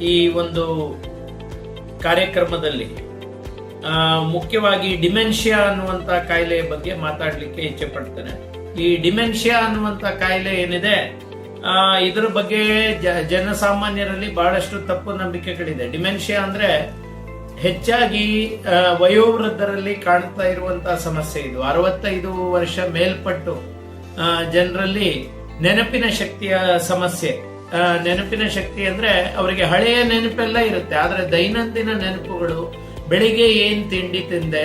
ಈ ಒಂದು ಕಾರ್ಯಕ್ರಮದಲ್ಲಿ ಮುಖ್ಯವಾಗಿ ಡಿಮೆನ್ಷಿಯಾ ಅನ್ನುವಂಥ ಕಾಯಿಲೆಯ ಬಗ್ಗೆ ಮಾತಾಡಲಿಕ್ಕೆ ಇಚ್ಛೆ ಪಡ್ತೇನೆ. ಈ ಡಿಮೆನ್ಷಿಯಾ ಅನ್ನುವಂಥ ಕಾಯಿಲೆ ಏನಿದೆ ಇದ್ರ ಬಗ್ಗೆ ಜನಸಾಮಾನ್ಯರಲ್ಲಿ ಬಹಳಷ್ಟು ತಪ್ಪು ನಂಬಿಕೆಗಳಿದೆ. ಡಿಮೆನ್ಷಿಯಾ ಅಂದ್ರೆ ಹೆಚ್ಚಾಗಿ ವಯೋವೃದ್ಧರಲ್ಲಿ ಕಾಣ್ತಾ ಇರುವಂತಹ ಸಮಸ್ಯೆ ಇದು. ಅರವತ್ತೈದು ವರ್ಷ ಮೇಲ್ಪಟ್ಟು ಜನರಲ್ಲಿ ನೆನಪಿನ ಶಕ್ತಿಯ ಸಮಸ್ಯೆ. ನೆನಪಿನ ಶಕ್ತಿ ಅಂದ್ರೆ ಅವರಿಗೆ ಹಳೆಯ ನೆನಪೆಲ್ಲ ಇರುತ್ತೆ. ಆದ್ರೆ ದೈನಂದಿನ ನೆನಪುಗಳು, ಬೆಳಿಗ್ಗೆ ಏನ್ ತಿಂಡಿ ತಿಂದೆ,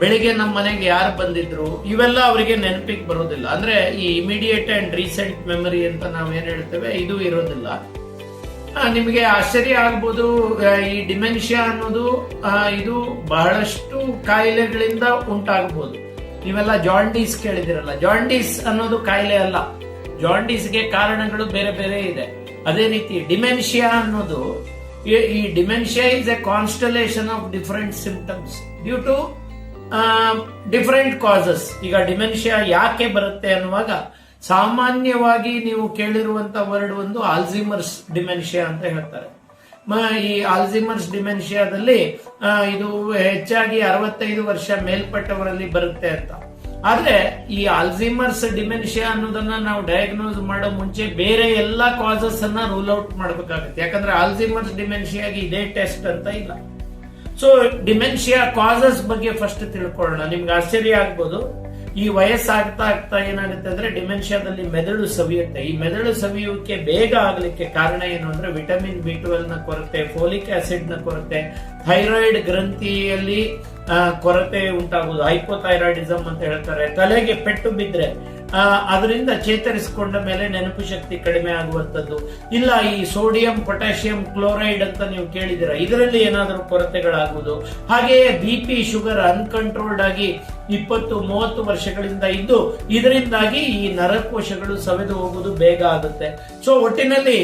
ಬೆಳಿಗ್ಗೆ ನಮ್ಮ ಮನೆಗೆ ಯಾರು ಬಂದಿದ್ರು, ಇವೆಲ್ಲ ಅವರಿಗೆ ನೆನಪಿಗೆ ಬರೋದಿಲ್ಲ. ಅಂದ್ರೆ ಈ ಇಮಿಡಿಯೇಟ್ ಅಂಡ್ ರೀಸೆಂಟ್ ಮೆಮರಿ ಅಂತ ನಾವೇನ್ ಹೇಳ್ತೇವೆ, ಇದು ಇರೋದಿಲ್ಲ. ನಿಮಗೆ ಆಶ್ಚರ್ಯ ಆಗ್ಬೋದು ಈ ಡಿಮೆನ್ಷಿಯಾ ಅನ್ನೋದು ಇದು ಬಹಳಷ್ಟು ಕಾಯಿಲೆಗಳಿಂದ ಉಂಟಾಗ್ಬೋದು. ನೀವೆಲ್ಲ ಜಾಂಡೀಸ್ ಕೇಳಿದಿರಲ್ಲ ಜಾಂಡೀಸ್ ಅನ್ನೋದು ಕಾಯಿಲೆ ಅಲ್ಲ. ಜಾಂಡೀಸ್ಗೆ ಕಾರಣಗಳು ಬೇರೆ ಬೇರೆ ಇದೆ. ಅದೇ ರೀತಿ ಡಿಮೆನ್ಷಿಯಾ ಅನ್ನೋದು, ಈ- dementia is a constellation of different symptoms due to different causes ಈಗ ಡಿಮೆನ್ಷಿಯಾ ಯಾಕೆ ಬರುತ್ತೆ ಅನ್ನುವಾಗ, ಸಾಮಾನ್ಯವಾಗಿ ನೀವು ಕೇಳಿರುವಂತ ವರ್ಡ್ ಒಂದು ಆಲ್ಝಿಮರ್ಸ್ ಡಿಮೆನ್ಷಿಯಾ ಅಂತ ಹೇಳ್ತಾರೆ. ಈ ಆಲ್ಝಿಮರ್ಸ್ ಡಿಮೆನ್ಷಿಯಾದಲ್ಲಿ ಇದು ಹೆಚ್ಚಾಗಿ ಅರವತ್ತೈದು ವರ್ಷ ಮೇಲ್ಪಟ್ಟವರಲ್ಲಿ ಬರುತ್ತೆ ಅಂತ. ಆದ್ರೆ ಈ ಆಲ್ಝಿಮರ್ಸ್ ಡಿಮೆನ್ಷಿಯಾ ಅನ್ನೋದನ್ನ ನಾವು ಡಯಾಗ್ನೋಸ್ ಮಾಡೋ ಮುಂಚೆ ಬೇರೆ ಎಲ್ಲಾ ಕಾಸಸ್ ಅನ್ನ ರೂಲ್ ಔಟ್ ಮಾಡಬೇಕಾಗುತ್ತೆ. ಯಾಕಂದ್ರೆ ಆಲ್ಝಿಮರ್ಸ್ ಡಿಮೆನ್ಷಿಯಾಗಿ ಇದೇ ಟೆಸ್ಟ್ ಅಂತ ಇಲ್ಲ. ಸೊ ಡಿಮೆನ್ಷಿಯಾ ಕಾಸಸ್ ಬಗ್ಗೆ ಫಸ್ಟ್ ತಿಳ್ಕೊಳ್ಳೋಣ. ನಿಮ್ಗೆ ಆಶ್ಚರ್ಯ ಆಗ್ಬೋದು. ಈ ವಯಸ್ಸಾಗ್ತಾ ಆಗ್ತಾ ಏನಾಗುತ್ತೆ ಅಂದ್ರೆ ಡಿಮೆನ್ಷಿಯಾದಲ್ಲಿ ಮೆದುಳು ಸವಿಯುತ್ತೆ. ಈ ಮೆದುಳು ಸವಿಯುವಿಕೆ ಬೇಗ ಆಗ್ಲಿಕ್ಕೆ ಕಾರಣ ಏನು ಅಂದ್ರೆ ವಿಟಮಿನ್ ಬಿ ಟ್ವೆಲ್ನ ಕೊರತೆ ಫೋಲಿಕ್ ಆಸಿಡ್ನ ಕೊರತೆ ಥೈರಾಯ್ಡ್ ಗ್ರಂಥಿಯಲ್ಲಿ ಕೊರತೆ ಉಂಟಾಗುವುದು ಹೈಪೋಥೈರಾಯ್ಡಿಸಮ್ ಅಂತ ಹೇಳ್ತಾರೆ. ತಲೆಗೆ ಪೆಟ್ಟು ಬಿದ್ರೆ ಅದರಿಂದ ಚೇತರಿಸಿಕೊಂಡ ಮೇಲೆ ನೆನಪು ಶಕ್ತಿ ಕಡಿಮೆ ಆಗುವಂಥದ್ದು. ಇಲ್ಲ, ಈ ಸೋಡಿಯಂ, ಪೊಟ್ಯಾಷಿಯಂ, ಕ್ಲೋರೈಡ್ ಅಂತ ನೀವು ಕೇಳಿದಿರ ಇದರಲ್ಲಿ ಏನಾದರೂ ಕೊರತೆಗಳಾಗುವುದು? ಹಾಗೆಯೇ ಬಿ ಪಿ ಶುಗರ್ ಅನ್ಕಂಟ್ರೋಲ್ಡ್ ಆಗಿ ಇಪ್ಪತ್ತು, ಮೂವತ್ತು ವರ್ಷಗಳಿಂದ ಇದ್ದು, ಇದರಿಂದಾಗಿ ಈ ನರಕೋಶಗಳು ಸವೆದು ಹೋಗುವುದು ಬೇಗ ಆಗುತ್ತೆ. ಸೊ ಒಟ್ಟಿನಲ್ಲಿ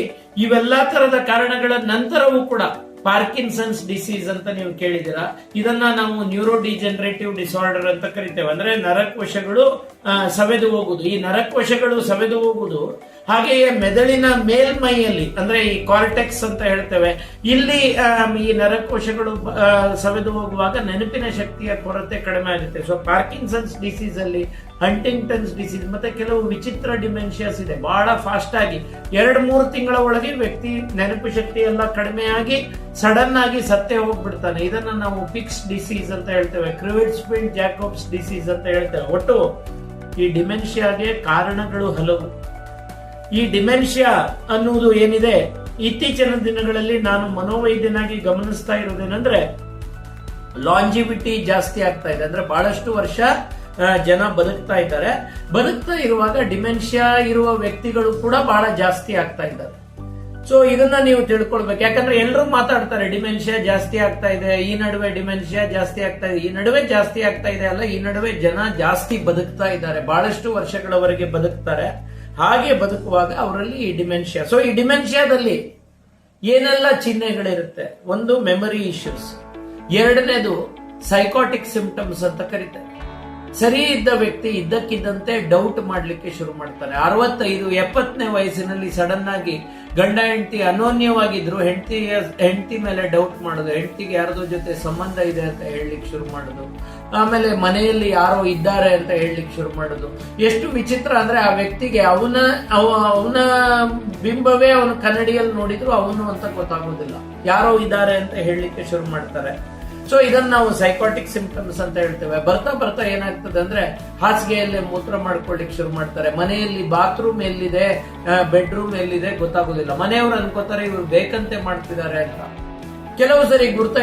ಇವೆಲ್ಲಾ ತರದ ಕಾರಣಗಳ ನಂತರವೂ ಕೂಡ ಪಾರ್ಕಿನ್ಸನ್ಸ್ ಡಿಸೀಸ್ ಅಂತ ನೀವು ಕೇಳಿದಿರಾ ಇದನ್ನ ನಾವು ನ್ಯೂರೋ ಡಿಜನರೇಟಿವ್ ಡಿಸಾರ್ಡರ್ ಅಂತ ಕರಿತೇವೆ. ಅಂದ್ರೆ ನರಕೋಶಗಳು ಸವೆದು ಹೋಗುದು. ಈ ನರಕೋಶಗಳು ಸವೆದು ಹೋಗುದು ಹಾಗೆಯೇ ಮೆದುಳಿನ ಮೇಲ್ಮೈಯಲ್ಲಿ, ಅಂದ್ರೆ ಈ ಕಾರ್ಟೆಕ್ಸ್ ಅಂತ ಹೇಳ್ತೇವೆ, ಇಲ್ಲಿ ಈ ನರಕೋಶಗಳು ಸವೆದು ಹೋಗುವಾಗ ನೆನಪಿನ ಶಕ್ತಿಯ ಕೊರತೆ ಕಡಿಮೆ ಆಗುತ್ತೆ. ಸೊ ಪಾರ್ಕಿನ್ಸನ್ಸ್ ಡಿಸೀಸ್ ಅಲ್ಲಿ ಹಂಟಿಂಗ್ಟನ್ಸ್ ಡಿಸೀಸ್ ಮತ್ತೆ ಕೆಲವು ವಿಚಿತ್ರ ಡಿಮೆನ್ಷಿಯಾಸ್ ಇದೆ. ಬಹಳ ಫಾಸ್ಟ್ ಆಗಿ, ಎರಡ್ ಮೂರು ತಿಂಗಳ ಒಳಗೆ ವ್ಯಕ್ತಿ ನೆನಪು ಶಕ್ತಿ ಎಲ್ಲ ಕಡಿಮೆ ಆಗಿ ಸಡನ್ ಆಗಿ ಸತ್ತೇ ಹೋಗ್ಬಿಡ್ತಾನೆ. ಇದನ್ನ ನಾವು ಪಿಕ್ಸ್ ಡಿಸೀಸ್ ಅಂತ ಹೇಳ್ತೇವೆ ಕ್ರಿವಿಡ್ಸ್ಪಿಂಡ್ ಜಾಕೋಬ್ಸ್ ಡಿಸೀಸ್ ಅಂತ ಹೇಳ್ತೇವೆ. ಒಟ್ಟು, ಈ ಡಿಮೆನ್ಷಿಯಾಗೆ ಕಾರಣಗಳು ಹಲವು. ಈ ಡಿಮೆನ್ಷಿಯಾ ಅನ್ನುವುದು ಏನಿದೆ? ಇತ್ತೀಚಿನ ದಿನಗಳಲ್ಲಿ ನಾನು ಮನೋವೈದ್ಯನಾಗಿ ಗಮನಿಸ್ತಾ ಇರೋದೇನೆಂದ್ರೆ ಲಾಂಜಿವಿಟಿ ಜಾಸ್ತಿ ಆಗ್ತಾ ಇದೆ. ಅಂದ್ರೆ ಬಹಳಷ್ಟು ವರ್ಷ ಜನ ಬದುಕ್ತಾ ಇದ್ದಾರೆ. ಬದುಕ್ತಾ ಇರುವಾಗ ಡಿಮೆನ್ಷಿಯಾ ಇರುವ ವ್ಯಕ್ತಿಗಳು ಕೂಡ ಬಹಳ ಜಾಸ್ತಿ ಆಗ್ತಾ ಇದ್ದಾರೆ. ಸೊ ಇದನ್ನ ನೀವು ತಿಳ್ಕೊಳ್ಬೇಕು. ಯಾಕಂದ್ರೆ ಎಲ್ಲರೂ ಮಾತಾಡ್ತಾರೆ, ಡಿಮೆನ್ಷಿಯಾ ಜಾಸ್ತಿ ಆಗ್ತಾ ಇದೆ, ಈ ನಡುವೆ ಡಿಮೆನ್ಷಿಯಾ ಜಾಸ್ತಿ ಆಗ್ತಾ ಇದೆ, ಈ ನಡುವೆ ಜಾಸ್ತಿ ಆಗ್ತಾ ಇದೆ ಅಲ್ಲ, ಈ ನಡುವೆ ಜನ ಜಾಸ್ತಿ ಬದುಕ್ತಾ ಇದ್ದಾರೆ. ಬಹಳಷ್ಟು ವರ್ಷಗಳವರೆಗೆ ಬದುಕ್ತಾರೆ. ಹಾಗೆ ಬದುಕುವಾಗ ಅವರಲ್ಲಿ ಈ ಡಿಮೆನ್ಷಿಯಾ. ಸೊ ಈ ಡಿಮೆನ್ಷಿಯಾದಲ್ಲಿ ಏನೆಲ್ಲ ಚಿಹ್ನೆಗಳಿರುತ್ತೆ? ಒಂದು ಮೆಮೊರಿ ಇಶ್ಯೂಸ್ ಎರಡನೇದು ಸೈಕಾಟಿಕ್ ಸಿಂಪ್ಟಮ್ಸ್ ಅಂತ ಕರೀತಾರೆ. ಸರಿ ಇದ್ದ ವ್ಯಕ್ತಿ ಇದ್ದಕ್ಕಿದ್ದಂತೆ ಡೌಟ್ ಮಾಡಲಿಕ್ಕೆ ಶುರು ಮಾಡ್ತಾರೆ. ಅರವತ್ತೈದು, ಎಪ್ಪತ್ತನೇ ವಯಸ್ಸಿನಲ್ಲಿ ಸಡನ್ ಆಗಿ ಗಂಡ ಹೆಂಡತಿ ಅನೋನ್ಯವಾಗಿದ್ರು ಹೆಂಡತಿ ಹೆಂಡತಿ ಮೇಲೆ ಡೌಟ್ ಮಾಡೋದು, ಹೆಂಡತಿಗೆ ಯಾರದೋ ಜೊತೆ ಸಂಬಂಧ ಇದೆ ಅಂತ ಹೇಳಲಿಕ್ಕೆ ಶುರು ಮಾಡೋದು, ಆಮೇಲೆ ಮನೆಯಲ್ಲಿ ಯಾರೋ ಇದ್ದಾರೆ ಅಂತ ಹೇಳಲಿಕ್ಕೆ ಶುರು ಮಾಡೋದು. ಎಷ್ಟು ವಿಚಿತ್ರ ಅಂದ್ರೆ ಆ ವ್ಯಕ್ತಿಗೆ ಅವನ ಅವನ ಬಿಂಬವೇ ಅವನು ಕನ್ನಡಿಯಲ್ಲಿ ನೋಡಿದ್ರು ಅವನು ಅಂತ ಗೊತ್ತಾಗೋದಿಲ್ಲ. ಯಾರೋ ಇದ್ದಾರೆ ಅಂತ ಹೇಳಲಿಕ್ಕೆ ಶುರು ಮಾಡ್ತಾರೆ. ಸೊ ಇದನ್ನ ನಾವು ಸೈಕಾಟಿಕ್ ಸಿಂಪ್ಟಮ್ಸ್ ಅಂತ ಹೇಳ್ತೇವೆ. ಬರ್ತಾ ಬರ್ತಾ ಏನಾಗ್ತದೆ ಅಂದ್ರೆ ಹಾಸಿಗೆಯಲ್ಲೇ ಮೂತ್ರ ಮಾಡ್ಕೊಳ್ಳಿಕ್ ಶುರು ಮಾಡ್ತಾರೆ. ಮನೆಯಲ್ಲಿ ಬಾತ್ರೂಮ್ ಎಲ್ಲಿದೆ ಬೆಡ್ರೂಮ್ ಎಲ್ಲಿದೆ ಗೊತ್ತಾಗೋದಿಲ್ಲ. ಮನೆಯವರು ಅನ್ಕೋತಾರೆ, ಇವ್ರು ಬೇಕಂತೆ ಮಾಡ್ತಿದ್ದಾರೆ ಅಂತ. ಕೆಲವು ಸರಿ ಗುರ್ತ,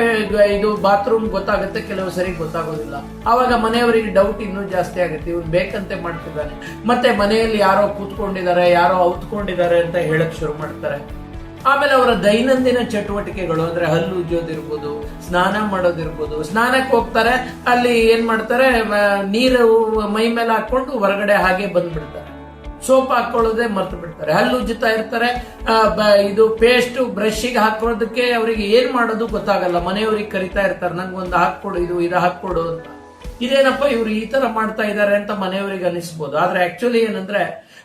ಇದು ಬಾತ್ರೂಮ್ ಗೊತ್ತಾಗುತ್ತೆ, ಕೆಲವು ಸರಿ ಗೊತ್ತಾಗೋದಿಲ್ಲ. ಆವಾಗ ಮನೆಯವರಿಗೆ ಡೌಟ್ ಇನ್ನೂ ಜಾಸ್ತಿ ಆಗುತ್ತೆ. ಇವ್ರು ಬೇಕಂತೆ ಮಾಡ್ತಿದ್ದಾನೆ ಮತ್ತೆ ಮನೆಯಲ್ಲಿ ಯಾರೋ ಕೂತ್ಕೊಂಡಿದ್ದಾರೆ, ಯಾರೋ ಔತ್ಕೊಂಡಿದ್ದಾರೆ ಅಂತ ಹೇಳಕ್ ಶುರು ಮಾಡ್ತಾರೆ. ಆಮೇಲೆ ಅವರ ದೈನಂದಿನ ಚಟುವಟಿಕೆಗಳು, ಅಂದ್ರೆ ಹಲ್ಲು ಉಜ್ಜೋದಿರ್ಬೋದು ಸ್ನಾನ ಮಾಡೋದಿರ್ಬೋದು, ಸ್ನಾನಕ್ಕೆ ಹೋಗ್ತಾರೆ, ಅಲ್ಲಿ ಏನ್ ಮಾಡ್ತಾರೆ ನೀರು ಮೈ ಮೇಲೆ ಹಾಕೊಂಡು ಹೊರಗಡೆ ಹಾಗೆ ಬಂದ್ಬಿಡ್ತಾರೆ. ಸೋಪ್ ಹಾಕೊಳ್ಳೋದೆ ಮರ್ತು ಬಿಡ್ತಾರೆ. ಹಲ್ಲು ಉಜ್ಜುತ್ತಾ ಇರ್ತಾರೆ. ಇದು ಪೇಸ್ಟ್ ಬ್ರಷ್ಗೆ ಹಾಕೋದಕ್ಕೆ ಅವರಿಗೆ ಏನ್ ಮಾಡೋದು ಗೊತ್ತಾಗಲ್ಲ. ಮನೆಯವ್ರಿಗೆ ಕರಿತಾ ಇರ್ತಾರೆ, ನಂಗೊಂದು ಹಾಕೊಡು ಇದು ಇದು ಹಾಕೊಡು ಅಂತ. ಇದೇನಪ್ಪ ಇವ್ರು ಈ ತರ ಮಾಡ್ತಾ ಇದ್ದಾರೆ ಅಂತ ಮನೆಯವರಿಗೆ ಅನಿಸ್ಬೋದು. ಆದ್ರೆ ಆಕ್ಚುಲಿ ಏನಂದ್ರೆ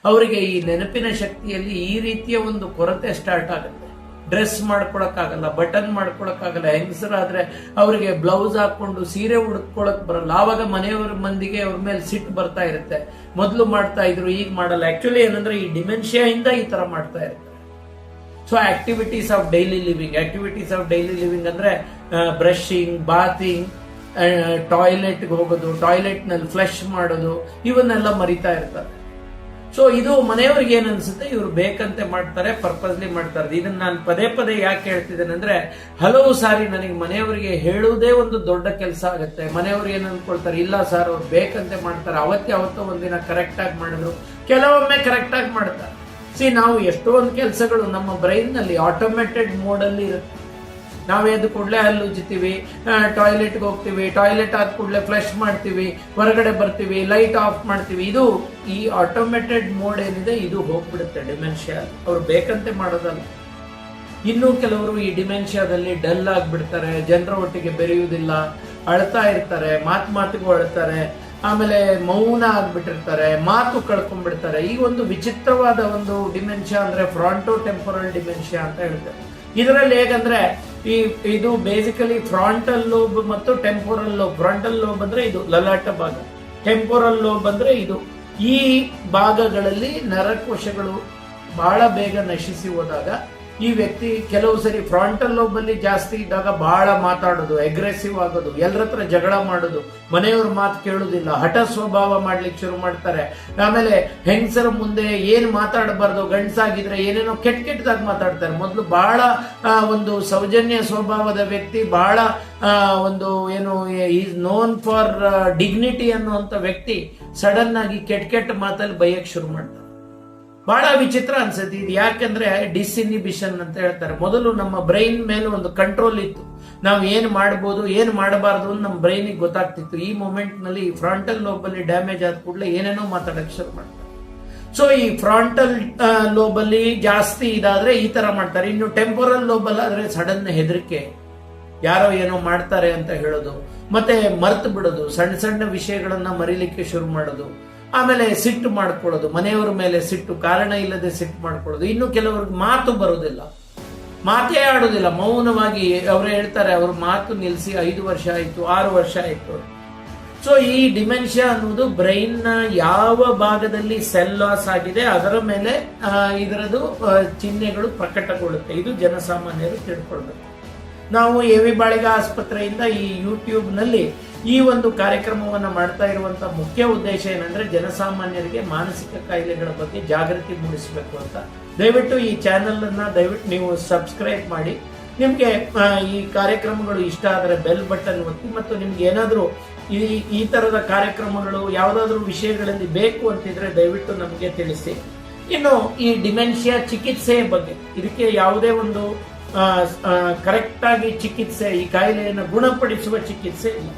ಅವರಿಗೆ ಈ ನೆನಪಿನ ಶಕ್ತಿಯಲ್ಲಿ ಈ ರೀತಿಯ ಒಂದು ಕೊರತೆ ಸ್ಟಾರ್ಟ್ ಆಗುತ್ತೆ. ಡ್ರೆಸ್ ಮಾಡ್ಕೊಳಕ್ಕಾಗಲ್ಲ ಬಟನ್ ಮಾಡ್ಕೊಳಕ್ಕಾಗಲ್ಲ ಹೆಂಗಸರಾದ್ರೆ ಅವರಿಗೆ ಬ್ಲೌಸ್ ಹಾಕೊಂಡು ಸೀರೆ ಉಡ್ಕೊಳಕ್ ಬರಲ್ಲ. ಆವಾಗ ಮನೆಯವ್ರ ಮಂದಿಗೆ ಅವ್ರ ಮೇಲೆ ಸಿಟ್ಟು ಬರ್ತಾ ಇರುತ್ತೆ. ಮೊದಲು ಮಾಡ್ತಾ ಇದ್ರು, ಈಗ ಮಾಡಲ್ಲ. ಆಕ್ಚುಲಿ ಏನಂದ್ರೆ ಈ ಡಿಮೆನ್ಷಿಯಾ ಇಂದ ಈ ತರ ಮಾಡ್ತಾ ಇರುತ್ತೆ so activities of daily living activities of daily living ಅಂದ್ರೆ ಬ್ರಷಿಂಗ್ ಬಾತಿಂಗ್ ಟಾಯ್ಲೆಟ್ಗೆ ಹೋಗೋದು ಟಾಯ್ಲೆಟ್ನಲ್ಲಿ ಫ್ಲಶ್ ಮಾಡೋದು, ಇವನ್ನೆಲ್ಲ ಮರಿತಾ ಇರ್ತಾರೆ. ಸೊ ಇದು ಮನೆಯವ್ರಿಗೆ ಏನ್ ಅನ್ಸುತ್ತೆ ಇವ್ರು ಬೇಕಂತೆ ಮಾಡ್ತಾರೆ, ಪರ್ಪಸ್ಲಿ ಮಾಡ್ತಾರೆ. ಇದನ್ನ ನಾನು ಪದೇ ಪದೇ ಯಾಕೆ ಹೇಳ್ತಿದ್ದೇನೆ ಅಂದ್ರೆ, ಹಲವು ಸಾರಿ ನನಗೆ ಮನೆಯವರಿಗೆ ಹೇಳುವುದೇ ಒಂದು ದೊಡ್ಡ ಕೆಲಸ ಆಗುತ್ತೆ. ಮನೆಯವ್ರು ಏನ್ ಅನ್ಕೊಳ್ತಾರೆ? ಇಲ್ಲ ಸರ್, ಅವ್ರು ಬೇಕಂತೆ ಮಾಡ್ತಾರೆ. ಅವತ್ತೇ ಅವತ್ತೋ ಒಂದಿನ ಕರೆಕ್ಟ್ ಆಗಿ ಮಾಡಿದ್ರು. ಕೆಲವೊಮ್ಮೆ ಕರೆಕ್ಟ್ ಆಗಿ ಮಾಡ್ತಾರೆ. ಸಿ ನಾವು ಎಷ್ಟೋ ಒಂದು ಕೆಲಸಗಳು ನಮ್ಮ ಬ್ರೈನ್ನಲ್ಲಿ ಆಟೋಮೇಟೆಡ್ ಮೋಡ್ ಅಲ್ಲಿ ಇರುತ್ತೆ. ನಾವು ಎದ್ದು ಕೂಡಲೇ ಹಲ್ಲು ಉಜ್ಜುತ್ತೀವಿ ಟಾಯ್ಲೆಟ್ಗೆ ಹೋಗ್ತೀವಿ ಟಾಯ್ಲೆಟ್ ಆದ ಕೂಡಲೇ ಫ್ಲಶ್ ಮಾಡ್ತೀವಿ, ಹೊರಗಡೆ ಬರ್ತೀವಿ ಲೈಟ್ ಆಫ್ ಮಾಡ್ತೀವಿ. ಇದು ಈ ಆಟೋಮೇಟೆಡ್ ಮೋಡ್ ಏನಿದೆ, ಇದು ಹೋಗ್ಬಿಡುತ್ತೆ ಡಿಮೆನ್ಷಿಯಾ ಅವ್ರು ಬೇಕಂತೆ ಮಾಡೋದಲ್ಲ. ಇನ್ನೂ ಕೆಲವರು ಈ ಡಿಮೆನ್ಷಿಯಾದಲ್ಲಿ ಡಲ್ ಆಗಿಬಿಡ್ತಾರೆ, ಜನರ ಒಟ್ಟಿಗೆ ಬೆರೆಯುವುದಿಲ್ಲ, ಅಳ್ತಾ ಇರ್ತಾರೆ, ಮಾತು ಮಾತಿಗೂ ಅಳ್ತಾರೆ, ಆಮೇಲೆ ಮೌನ ಆಗ್ಬಿಟ್ಟಿರ್ತಾರೆ, ಮಾತು ಕಳ್ಕೊಂಡ್ಬಿಡ್ತಾರೆ. ಈ ಒಂದು ವಿಚಿತ್ರವಾದ ಒಂದು ಡಿಮೆನ್ಷಿಯಾ ಅಂದ್ರೆ ಫ್ರಾಂಟೋ ಟೆಂಪರಲ್ ಡಿಮೆನ್ಷಿಯಾ ಅಂತ ಹೇಳ್ತಾರೆ. ಇದರಲ್ಲಿ ಹೇಗಂದ್ರೆ ಈ, ಇದು ಬೇಸಿಕಲಿ ಫ್ರಾಂಟಲ್ ಲೋಬ್ ಮತ್ತು ಟೆಂಪೋರಲ್ ಲೋಬ್ ಫ್ರಾಂಟಲ್ ಲೋಬ್ ಅಂದ್ರೆ ಇದು ಲಲಾಟ ಭಾಗ. ಟೆಂಪೋರಲ್ ಲೋಬ್ ಅಂದ್ರೆ ಇದು. ಈ ಭಾಗಗಳಲ್ಲಿ ನರಕೋಶಗಳು ಬಹಳ ಬೇಗ ನಶಿಸಿ ಹೋದಾಗ ಈ ವ್ಯಕ್ತಿ ಕೆಲವು ಸರಿ ಫ್ರಾಂಟಲ್ ಲೋಬ್ ಅಲ್ಲಿ ಜಾಸ್ತಿ ಇದ್ದಾಗ ಬಹಳ ಮಾತಾಡೋದು ಅಗ್ರೆಸಿವ್ ಆಗೋದು ಎಲ್ಲರ ಹತ್ರ ಜಗಳ ಮಾಡೋದು, ಮನೆಯವ್ರ ಮಾತು ಕೇಳುದಿಲ್ಲ, ಹಠ ಸ್ವಭಾವ ಮಾಡ್ಲಿಕ್ಕೆ ಶುರು ಮಾಡ್ತಾರೆ. ಆಮೇಲೆ ಹೆಂಗಸರ ಮುಂದೆ ಏನು ಮಾತಾಡಬಾರ್ದು, ಗಂಡಸಾಗಿದ್ರೆ ಏನೇನೋ ಕೆಟ್ಟ ಕೆಟ್ಟದಾಗಿ ಮಾತಾಡ್ತಾರೆ. ಮೊದಲು ಬಹಳ ಒಂದು ಸೌಜನ್ಯ ಸ್ವಭಾವದ ವ್ಯಕ್ತಿ ಬಹಳ ಒಂದು ಏನು ಈಸ್ ನೋನ್ ಫಾರ್ ಡಿಗ್ನಿಟಿ ಅನ್ನುವಂತ ವ್ಯಕ್ತಿ ಸಡನ್ ಆಗಿ ಕೆಟ್ಟ ಕೆಟ್ಟ ಮಾತಲ್ಲಿ ಬೈಯಕ್ಕೆ ಶುರು ಮಾಡ್ತಾರೆ ಬಹಳ ವಿಚಿತ್ರ ಅನ್ಸುತ್ತೆ. ಇದು ಯಾಕಂದ್ರೆ ಡಿಸ್ಇನಿಬಿಷನ್ ಅಂತ ಹೇಳ್ತಾರೆ. ಮೊದಲು ನಮ್ಮ ಬ್ರೈನ್ ಮೇಲೆ ಒಂದು ಕಂಟ್ರೋಲ್ ಇತ್ತು. ನಾವು ಏನು ಮಾಡ್ಬೋದು, ಏನು ಮಾಡಬಾರ್ದು ಅಂತ ನಮ್ಮ ಬ್ರೈನಿಗೆ ಗೊತ್ತಾಗ್ತಿತ್ತು. ಈ ಮೂಮೆಂಟ್ನಲ್ಲಿ ಫ್ರಾಂಟಲ್ ಲೋಬಲ್ಲಿ ಡ್ಯಾಮೇಜ್ ಆದ ಕೂಡಲೇ ಏನೇನೋ ಮಾತಾಡಕ್ ಶುರು ಮಾಡ್ತಾರೆ. ಸೊ ಈ ಫ್ರಾಂಟಲ್ ಲೋಬಲ್ಲಿ ಜಾಸ್ತಿ ಇದಾದ್ರೆ ಈ ತರ ಮಾಡ್ತಾರೆ. ಇನ್ನು ಟೆಂಪೊರಲ್ ಲೋಬಲ್ ಆದ್ರೆ ಸಡನ್ ಹೆದರಿಕೆ. ಯಾರೋ ಏನೋ ಮಾಡ್ತಾರೆ ಅಂತ ಹೇಳೋದು. ಮತ್ತೆ ಮರ್ತು ಬಿಡೋದು. ಸಣ್ಣ ಸಣ್ಣ ವಿಷಯಗಳನ್ನ ಮರಿಲಿಕ್ಕೆ ಶುರು ಮಾಡೋದು. ಆಮೇಲೆ ಸಿಟ್ಟು ಮಾಡ್ಕೊಳ್ಳೋದು, ಮನೆಯವರ ಮೇಲೆ ಸಿಟ್ಟು, ಕಾರಣ ಇಲ್ಲದೆ ಸಿಟ್ಟು ಮಾಡ್ಕೊಳ್ಳೋದು. ಇನ್ನು ಕೆಲವ್ರಿಗೆ ಮಾತು ಬರೋದಿಲ್ಲ. ಮಾತೇ ಆಡೋದಿಲ್ಲ. ಮೌನವಾಗಿ ಅವರು ಹೇಳ್ತಾರೆ, ಅವ್ರ ಮಾತು ನಿಲ್ಲಿಸಿ ಐದು ವರ್ಷ ಆಯ್ತು, ಆರು ವರ್ಷ ಆಯ್ತು. ಸೊ ಈ ಡಿಮೆನ್ಷಿಯಾ ಅನ್ನೋದು ಬ್ರೈನ್ನ ಯಾವ ಭಾಗದಲ್ಲಿ ಸೆಲ್ ಲಾಸ್ ಆಗಿದೆ, ಅದರ ಮೇಲೆ ಇದರದು ಚಿಹ್ನೆಗಳು ಪ್ರಕಟಗೊಳ್ಳುತ್ತೆ. ಇದು ಜನಸಾಮಾನ್ಯರು ತಿಳ್ಕೊಳ್ಬೇಕು. ನಾವು ಎ ವಿ ಬಾಳಿಗ ಆಸ್ಪತ್ರೆಯಿಂದ ಈ ಯೂಟ್ಯೂಬ್ನಲ್ಲಿ ಈ ಒಂದು ಕಾರ್ಯಕ್ರಮವನ್ನು ಮಾಡ್ತಾ ಇರುವಂಥ ಮುಖ್ಯ ಉದ್ದೇಶ ಏನಂದ್ರೆ ಜನಸಾಮಾನ್ಯರಿಗೆ ಮಾನಸಿಕ ಕಾಯಿಲೆಗಳ ಬಗ್ಗೆ ಜಾಗೃತಿ ಮೂಡಿಸಬೇಕು ಅಂತ. ದಯವಿಟ್ಟು ಈ ಚಾನೆಲ್ ಅನ್ನ ದಯವಿಟ್ಟು ನೀವು ಸಬ್ಸ್ಕ್ರೈಬ್ ಮಾಡಿ. ನಿಮಗೆ ಈ ಕಾರ್ಯಕ್ರಮಗಳು ಇಷ್ಟ ಆದರೆ ಬೆಲ್ ಬಟನ್ ಒತ್ತಿ ಮತ್ತು ನಿಮ್ಗೆ ಏನಾದರೂ ಈ ಈ ತರದ ಕಾರ್ಯಕ್ರಮಗಳು ಯಾವುದಾದ್ರೂ ವಿಷಯಗಳಲ್ಲಿ ಬೇಕು ಅಂತಿದ್ರೆ ದಯವಿಟ್ಟು ನಮಗೆ ತಿಳಿಸಿ. ಇನ್ನು ಈ ಡಿಮೆನ್ಷಿಯಾ ಚಿಕಿತ್ಸೆಯ ಬಗ್ಗೆ, ಇದಕ್ಕೆ ಯಾವುದೇ ಒಂದು ಕರೆಕ್ಟ್ ಆಗಿ ಚಿಕಿತ್ಸೆ, ಈ ಕಾಯಿಲೆಯನ್ನು ಗುಣಪಡಿಸುವ ಚಿಕಿತ್ಸೆ ಇಲ್ಲ.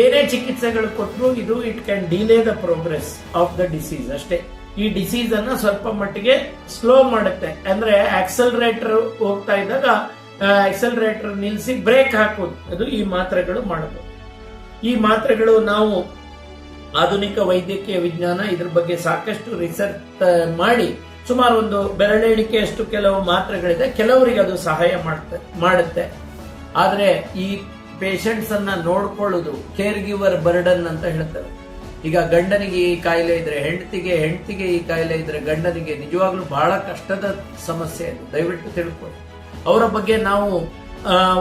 ಏನೇ ಚಿಕಿತ್ಸೆಗಳು ಕೊಟ್ಟರು ಇದು it can delay the progress of the disease ಅಷ್ಟೇ. ಈ ಡಿಸೀಸ್ ಅನ್ನ ಸ್ವಲ್ಪ ಮಟ್ಟಿಗೆ ಸ್ಲೋ ಮಾಡುತ್ತೆ. ಅಂದ್ರೆ ಆಕ್ಸಲ್ರೇಟರ್ ಹೋಗ್ತಾ ಇದ್ದಾಗ ಆಕ್ಸಲರೇಟರ್ ನಿಲ್ಲಿಸಿ ಬ್ರೇಕ್ ಹಾಕೋದು. ಅದು ಈ ಮಾತ್ರೆಗಳು ಮಾಡುತ್ತೆ ಈ ಮಾತ್ರೆಗಳು ನಾವು ಆಧುನಿಕ ವೈದ್ಯಕೀಯ ವಿಜ್ಞಾನ ಇದ್ರ ಬಗ್ಗೆ ಸಾಕಷ್ಟು ರಿಸರ್ಚ್ ಮಾಡಿ ಸುಮಾರು ಒಂದು ಬೆರಳೆಣಿಕೆಯಷ್ಟು ಕೆಲವು ಮಾತ್ರೆಗಳಿದೆ. ಕೆಲವರಿಗೆ ಅದು ಸಹಾಯ ಮಾಡುತ್ತೆ ಮಾಡುತ್ತೆ. ಆದರೆ ಈ ಪೇಷಂಟ್ಸ್ ಅನ್ನ ನೋಡ್ಕೊಳ್ಳೋದು ಕೇರ್ ಗಿವರ್ ಬರ್ಡನ್ ಅಂತ ಹೇಳ್ತಾರೆ. ಈಗ ಗಂಡನಿಗೆ ಈ ಕಾಯಿಲೆ ಇದ್ರೆ, ಹೆಂಡತಿಗೆ ಹೆಂಡತಿಗೆ ಈ ಕಾಯಿಲೆ ಇದ್ರೆ ಗಂಡನಿಗೆ ನಿಜವಾಗ್ಲೂ ಬಹಳ ಕಷ್ಟದ ಸಮಸ್ಯೆ ಇದೆ ದಯವಿಟ್ಟು ತಿಳ್ಕೊಳ್ಳಿ. ಅವರ ಬಗ್ಗೆ ನಾವು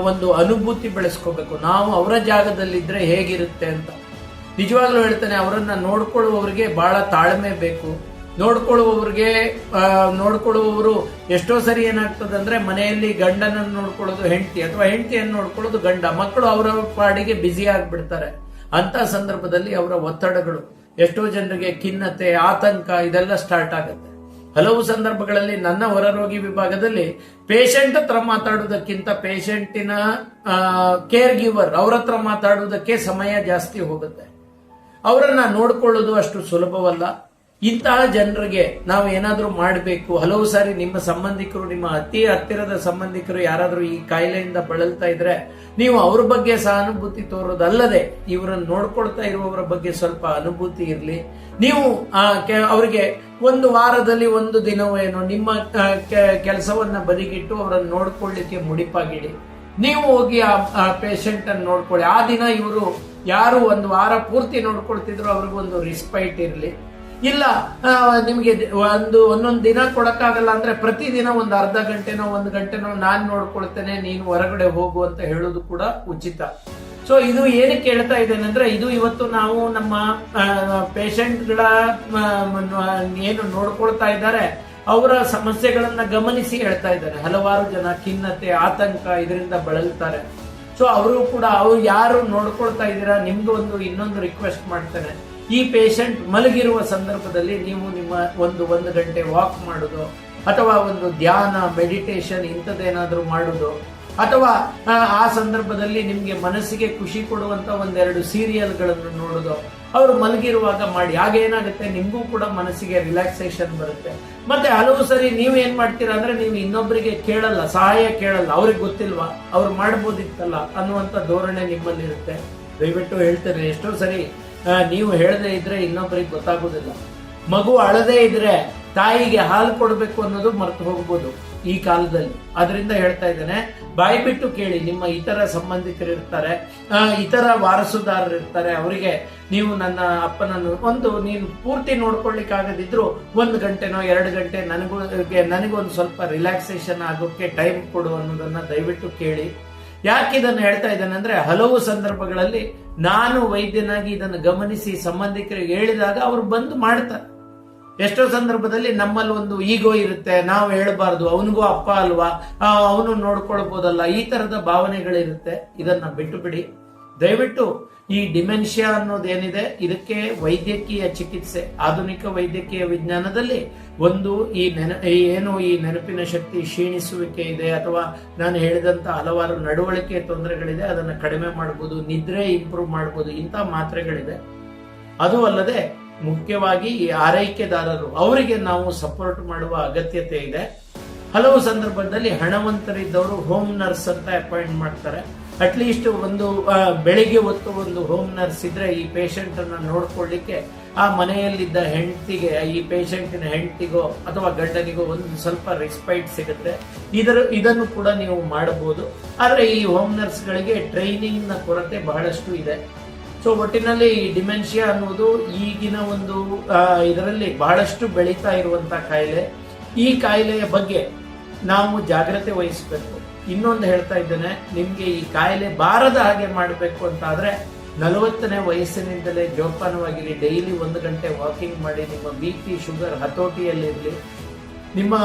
ಒಂದು ಅನುಭೂತಿ ಬೆಳೆಸ್ಕೋಬೇಕು. ನಾವು ಅವರ ಜಾಗದಲ್ಲಿದ್ರೆ ಹೇಗಿರುತ್ತೆ ಅಂತ. ನಿಜವಾಗ್ಲೂ ಹೇಳ್ತಾನೆ, ಅವರನ್ನ ನೋಡ್ಕೊಳ್ಳುವವರಿಗೆ ಬಹಳ ತಾಳ್ಮೆ ಬೇಕು. ನೋಡ್ಕೊಳ್ಳುವವರಿಗೆ ನೋಡ್ಕೊಳ್ಳುವವರು ಎಷ್ಟೋ ಸರಿ ಏನಾಗ್ತದೆ ಅಂದ್ರೆ ಮನೆಯಲ್ಲಿ ಗಂಡನನ್ನು ನೋಡ್ಕೊಳ್ಳೋದು ಹೆಂಡತಿ, ಅಥವಾ ಹೆಂಡತಿಯನ್ನು ನೋಡ್ಕೊಳ್ಳೋದು ಗಂಡ. ಮಕ್ಕಳು ಅವರ ಪಾಡಿಗೆ ಬ್ಯುಸಿ ಆಗ್ಬಿಡ್ತಾರೆ. ಅಂತ ಸಂದರ್ಭದಲ್ಲಿ ಅವರ ಒತ್ತಡಗಳು, ಎಷ್ಟೋ ಜನರಿಗೆ ಖಿನ್ನತೆ, ಆತಂಕ, ಇದೆಲ್ಲ ಸ್ಟಾರ್ಟ್ ಆಗುತ್ತೆ. ಹಲವು ಸಂದರ್ಭಗಳಲ್ಲಿ ನನ್ನ ಹೊರರೋಗಿ ವಿಭಾಗದಲ್ಲಿ ಪೇಷಂಟ್ ಹತ್ರ ಮಾತಾಡುವುದಕ್ಕಿಂತ ಪೇಷಂಟಿನ ಕೇರ್ ಗಿವರ್ ಅವ್ರ ಹತ್ರ ಮಾತಾಡುವುದಕ್ಕೆ ಸಮಯ ಜಾಸ್ತಿ ಹೋಗುತ್ತೆ. ಅವರನ್ನ ನೋಡ್ಕೊಳ್ಳೋದು ಅಷ್ಟು ಸುಲಭವಲ್ಲ. ಇಂತಹ ಜನರಿಗೆ ನಾವು ಏನಾದರೂ ಮಾಡಬೇಕು. ಹಲವು ಸಾರಿ ನಿಮ್ಮ ಸಂಬಂಧಿಕರು, ನಿಮ್ಮ ಅತಿ ಹತ್ತಿರದ ಸಂಬಂಧಿಕರು ಯಾರಾದರೂ ಈ ಕಾಯಿಲೆಯಿಂದ ಬಳಲ್ತಾ ಇದ್ರೆ ನೀವು ಅವ್ರ ಬಗ್ಗೆ ಸಹಾನುಭೂತಿ ತೋರೋದಲ್ಲದೆ ಇವರನ್ನು ನೋಡ್ಕೊಳ್ತಾ ಇರುವವರ ಬಗ್ಗೆ ಸ್ವಲ್ಪ ಅನುಭೂತಿ ಇರಲಿ. ನೀವು ಅವರಿಗೆ ಒಂದು ವಾರದಲ್ಲಿ ಒಂದು ದಿನವೇನು ನಿಮ್ಮ ಕೆಲಸವನ್ನ ಬದಿಗಿಟ್ಟು ಅವರನ್ನು ನೋಡ್ಕೊಳ್ಳಿಕ್ಕೆ ಮುಡಿಪಾಗಿಡಿ. ನೀವು ಹೋಗಿ ಆ ಪೇಷಂಟ್ ಅನ್ನು ನೋಡ್ಕೊಳ್ಳಿ. ಆ ದಿನ ಇವರು ಯಾರು ಒಂದು ವಾರ ಪೂರ್ತಿ ನೋಡ್ಕೊಳ್ತಿದ್ರು ಅವ್ರಿಗೊಂದು ರಿಸ್ಪೈಟ್ ಇರಲಿ. ಇಲ್ಲ ನಿಮಗೆ ಒಂದು, ಒಂದೊಂದು ದಿನ ಕೊಡಕ್ಕಾಗಲ್ಲ ಅಂದ್ರೆ ಪ್ರತಿದಿನ ಒಂದು ಅರ್ಧ ಗಂಟೆನೋ, ಒಂದು ಗಂಟೆನೋ ನಾನು ನೋಡ್ಕೊಳ್ತೇನೆ, ನೀನು ಹೊರಗಡೆ ಹೋಗು ಅಂತ ಹೇಳೋದು ಕೂಡ ಉಚಿತ. ಸೊ ಇದು ಏನಕ್ಕೆ ಹೇಳ್ತಾ ಇದ್ದೇನೆ ಅಂದ್ರೆ, ಇದು ಇವತ್ತು ನಾವು ನಮ್ಮ ಪೇಷಂಟ್ಗಳ ಏನು ನೋಡ್ಕೊಳ್ತಾ ಇದ್ದಾರೆ, ಅವರ ಸಮಸ್ಯೆಗಳನ್ನ ಗಮನಿಸಿ ಹೇಳ್ತಾ ಇದ್ದಾರೆ. ಹಲವಾರು ಜನ ಖಿನ್ನತೆ, ಆತಂಕ ಇದರಿಂದ ಬಳಲ್ತಾರೆ. ಸೊ ಅವರು ಕೂಡ, ಅವ್ರು ಯಾರು ನೋಡ್ಕೊಳ್ತಾ ಇದ್ದೀರಾ ನಿಮ್ಗೆ ಒಂದು ಇನ್ನೊಂದು ರಿಕ್ವೆಸ್ಟ್ ಮಾಡ್ತೇನೆ. ಈ ಪೇಷಂಟ್ ಮಲಗಿರುವ ಸಂದರ್ಭದಲ್ಲಿ ನೀವು ನಿಮ್ಮ ಒಂದು ಒಂದು ಗಂಟೆ ವಾಕ್ ಮಾಡೋದು ಅಥವಾ ಒಂದು ಧ್ಯಾನ ಮೆಡಿಟೇಷನ್ ಇಂಥದ್ದೇನಾದರೂ ಮಾಡೋದು ಅಥವಾ ಆ, ಸಂದರ್ಭದಲ್ಲಿ ನಿಮಗೆ ಮನಸ್ಸಿಗೆ ಖುಷಿ ಕೊಡುವಂತ ಒಂದೆರಡು ಸೀರಿಯಲ್ಗಳನ್ನು ನೋಡೋದು ಅವರು ಮಲಗಿರುವಾಗ ಮಾಡಿ. ಆಗ ಏನಾಗುತ್ತೆ? ನಿಮ್ಗೂ ಕೂಡ ಮನಸ್ಸಿಗೆ ರಿಲ್ಯಾಕ್ಸೇಷನ್ ಬರುತ್ತೆ. ಮತ್ತೆ ಹಲವು ಸರಿ ನೀವು ಏನು ಮಾಡ್ತೀರಾ ಅಂದ್ರೆ ನೀವು ಇನ್ನೊಬ್ಬರಿಗೆ ಕೇಳಲ್ಲ ಸಹಾಯ ಕೇಳಲ್ಲ. ಅವ್ರಿಗೆ ಗೊತ್ತಿಲ್ವಾ? ಅವ್ರು ಮಾಡ್ಬೋದಿತ್ತಲ್ಲ ಅನ್ನುವಂತ ಧೋರಣೆ ನಿಮ್ಮಲ್ಲಿರುತ್ತೆ. ದಯವಿಟ್ಟು ಹೇಳ್ತೇನೆ ಎಷ್ಟೋ ಸರಿ ನೀವು ಹೇಳದೇ ಇದ್ರೆ ಇನ್ನೊಬ್ಬರಿಗೆ ಗೊತ್ತಾಗೋದಿಲ್ಲ. ಮಗು ಅಳದೇ ಇದ್ರೆ ತಾಯಿಗೆ ಹಾಲು ಕೊಡಬೇಕು ಅನ್ನೋದು ಮರೆತು ಹೋಗ್ಬೋದು ಈ ಕಾಲದಲ್ಲಿ. ಅದರಿಂದ ಹೇಳ್ತಾ ಇದ್ದೇನೆ, ಬಾಯಿ ಬಿಟ್ಟು ಕೇಳಿ, ನಿಮ್ಮ ಇತರ ಸಂಬಂಧಿಕರು ಇರ್ತಾರೆ ಇತರ ವಾರಸುದಾರರು ಇರ್ತಾರೆ, ಅವರಿಗೆ ನೀವು ನನ್ನ ಅಪ್ಪನನ್ನು ಒಂದು, ನೀನು ಪೂರ್ತಿ ನೋಡ್ಕೊಳ್ಳಿಕ್ಕಾಗದಿದ್ರು ಒಂದು ಗಂಟೆನೋ ಎರಡು ಗಂಟೆ ನನಗೂ, ನನಗೊಂದು ಸ್ವಲ್ಪ ರಿಲ್ಯಾಕ್ಸೇಷನ್ ಆಗೋಕ್ಕೆ ಟೈಮ್ ಕೊಡು ಅನ್ನೋದನ್ನ ದಯವಿಟ್ಟು ಕೇಳಿ. ಯಾಕೆ ಇದನ್ನು ಹೇಳ್ತಾ ಇದ್ದೇನೆ ಅಂದ್ರೆ ಹಲವು ಸಂದರ್ಭಗಳಲ್ಲಿ ನಾನು ವೈದ್ಯನಾಗಿ ಇದನ್ನು ಗಮನಿಸಿ ಸಂಬಂಧಿಕರಿಗೆ ಹೇಳಿದಾಗ ಅವರು ಬಂದು ಮಾಡ್ತಾರೆ. ಎಷ್ಟೋ ಸಂದರ್ಭದಲ್ಲಿ ನಮ್ಮಲ್ಲಿ ಒಂದು ಈಗೋ ಇರುತ್ತೆ, ನಾವು ಹೇಳಬಾರ್ದು, ಅವನಿಗೂ ಅಪ್ಪ ಅಲ್ವಾ ಅವನು ನೋಡ್ಕೊಳ್ಬೋದಲ್ಲ, ಈ ತರದ ಭಾವನೆಗಳಿರುತ್ತೆ. ಇದನ್ನ ಬಿಟ್ಟು ಬಿಡಿ. ದಯವಿಟ್ಟು ಈ ಡಿಮೆನ್ಷಿಯಾ ಅನ್ನೋದೇನಿದೆ, ಇದಕ್ಕೆ ವೈದ್ಯಕೀಯ ಚಿಕಿತ್ಸೆ, ಆಧುನಿಕ ವೈದ್ಯಕೀಯ ವಿಜ್ಞಾನದಲ್ಲಿ ಒಂದು ಈ ನೆನ ಏನು ಈ ನೆನಪಿನ ಶಕ್ತಿ ಕ್ಷೀಣಿಸುವಿಕೆ ಇದೆ ಅಥವಾ ನಾನು ಹೇಳಿದಂತ ಹಲವಾರು ನಡವಳಿಕೆ ತೊಂದರೆಗಳಿದೆ, ಅದನ್ನು ಕಡಿಮೆ ಮಾಡಬಹುದು ನಿದ್ರೆ ಇಂಪ್ರೂವ್ ಮಾಡಬಹುದು ಇಂಥ ಮಾತ್ರೆಗಳಿದೆ. ಅದು ಅಲ್ಲದೆ ಮುಖ್ಯವಾಗಿ ಈ ಆರೈಕೆದಾರರು, ಅವರಿಗೆ ನಾವು ಸಪೋರ್ಟ್ ಮಾಡುವ ಅಗತ್ಯತೆ ಇದೆ. ಹಲವು ಸಂದರ್ಭದಲ್ಲಿ ಹಣವಂತರಿದ್ದವರು ಹೋಮ್ ನರ್ಸ್ ಅಂತ ಅಪಾಯಿಂಟ್ ಮಾಡ್ತಾರೆ. ಅಟ್ಲೀಸ್ಟ್ ಒಂದು ಬೆಳಿಗ್ಗೆ ಹೊತ್ತು ಒಂದು ಹೋಮ್ ನರ್ಸ್ ಇದ್ರೆ ಈ ಪೇಷಂಟ್ ಅನ್ನ ನೋಡ್ಕೊಳ್ಳಿಕ್ಕೆ ಆ ಮನೆಯಲ್ಲಿದ್ದ ಹೆಂಡತಿಗೆ, ಈ ಪೇಷಂಟಿನ ಹೆಂಡತಿಗೋ ಅಥವಾ ಗಂಡನಿಗೋ ಒಂದು ಸ್ವಲ್ಪ ರೆಸ್ಪೈಟ್ ಸಿಗುತ್ತೆ. ಇದರ, ಇದನ್ನು ಕೂಡ ನೀವು ಮಾಡಬಹುದು. ಆದರೆ ಈ ಹೋಮ್ ನರ್ಸ್ಗಳಿಗೆ ಟ್ರೈನಿಂಗ್ನ ಕೊರತೆ ಬಹಳಷ್ಟು ಇದೆ. ಸೊ ಒಟ್ಟಿನಲ್ಲಿ ಡಿಮೆನ್ಷಿಯಾ ಅನ್ನೋದು ಈಗಿನ ಒಂದು ಇದರಲ್ಲಿ ಬಹಳಷ್ಟು ಬೆಳೀತಾ ಇರುವಂಥ ಕಾಯಿಲೆ. ಈ ಕಾಯಿಲೆಯ ಬಗ್ಗೆ ನಾವು ಜಾಗ್ರತೆ ವಹಿಸಬೇಕು. ಇನ್ನೊಂದು ಹೇಳ್ತಾ ಇದ್ದೇನೆ, ನಿಮಗೆ ಈ ಕಾಯಿಲೆ ಬಾರದ ಹಾಗೆ ಮಾಡಬೇಕು ಅಂತ ಆದ್ರೆ ನಲವತ್ತನೇ ವಯಸ್ಸಿನಿಂದಲೇ ಜೋಪಾನವಾಗಿರಿ. ಡೈಲಿ ಒಂದು ಗಂಟೆ ವಾಕಿಂಗ್ ಮಾಡಿ ನಿಮ್ಮ ಬಿ ಪಿ ಶುಗರ್ ಹತೋಟಿಯಲ್ಲಿರಲಿ. ನಿಮ್ಮ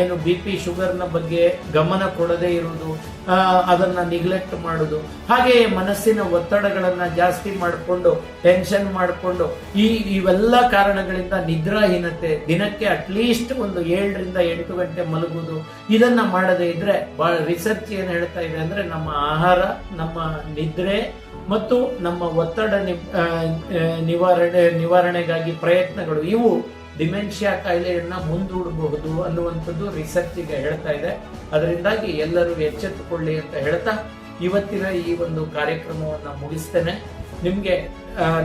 ಏನು ಬಿ ಪಿ ಶುಗರ್ನ ಬಗ್ಗೆ ಗಮನ ಕೊಡದೇ ಇರುವುದು ಅದನ್ನು ನಿಗ್ಲೆಕ್ಟ್ ಮಾಡುದು ಹಾಗೆಯೇ ಮನಸ್ಸಿನ ಒತ್ತಡಗಳನ್ನು ಜಾಸ್ತಿ ಮಾಡಿಕೊಂಡು ಟೆನ್ಷನ್ ಮಾಡಿಕೊಂಡು, ಈ, ಇವೆಲ್ಲ ಕಾರಣಗಳಿಂದ ನಿದ್ರಾಹೀನತೆ, ದಿನಕ್ಕೆ ಅಟ್ಲೀಸ್ಟ್ ಒಂದು ಏಳರಿಂದ ಎಂಟು ಗಂಟೆ ಮಲಗುವುದು, ಇದನ್ನ ಮಾಡದೇ ಇದ್ರೆ ಬಹಳ ರಿಸರ್ಚ್ ಏನು ಹೇಳ್ತಾ ಇದೆ ಅಂದ್ರೆ ನಮ್ಮ ಆಹಾರ, ನಮ್ಮ ನಿದ್ರೆ ಮತ್ತು ನಮ್ಮ ಒತ್ತಡ ನಿವಾರಣೆ, ನಿವಾರಣೆಗಾಗಿ ಪ್ರಯತ್ನಗಳು ಇವು ಡಿಮೆನ್ಷಿಯಾ ಕಾಯಿಲೆಯನ್ನ ಮುಂದೂಡಬಹುದು ಅನ್ನುವಂಥದ್ದು ರಿಸರ್ಚ್ ಈಗ ಹೇಳ್ತಾ ಇದೆ. ಅದರಿಂದಾಗಿ ಎಲ್ಲರೂ ಎಚ್ಚೆತ್ತುಕೊಳ್ಳಿ ಅಂತ ಹೇಳ್ತಾ ಇವತ್ತಿನ ಈ ಒಂದು ಕಾರ್ಯಕ್ರಮವನ್ನ ಮುಗಿಸ್ತೇನೆ. ನಿಮಗೆ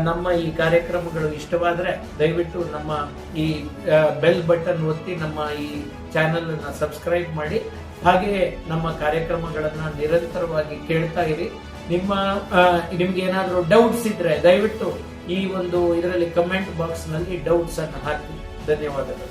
ನಮ್ಮ ಈ ಕಾರ್ಯಕ್ರಮಗಳು ಇಷ್ಟವಾದರೆ ದಯವಿಟ್ಟು ನಮ್ಮ ಈ ಬೆಲ್ ಬಟನ್ ಒತ್ತಿ ನಮ್ಮ ಈ ಚಾನೆಲ್ ಅನ್ನ ಸಬ್ಸ್ಕ್ರೈಬ್ ಮಾಡಿ. ಹಾಗೆಯೇ ನಮ್ಮ ಕಾರ್ಯಕ್ರಮಗಳನ್ನ ನಿರಂತರವಾಗಿ ಕೇಳ್ತಾ ಇರಿ. ನಿಮ್ಮ ನಿಮ್ಗೆ ಏನಾದರೂ ಡೌಟ್ಸ್ ಇದ್ರೆ ದಯವಿಟ್ಟು ಈ ಒಂದು ಇದರಲ್ಲಿ ಕಮೆಂಟ್ ಬಾಕ್ಸ್ನಲ್ಲಿ ಡೌಟ್ಸ್ ಅನ್ನು ಹಾಕಿ Then.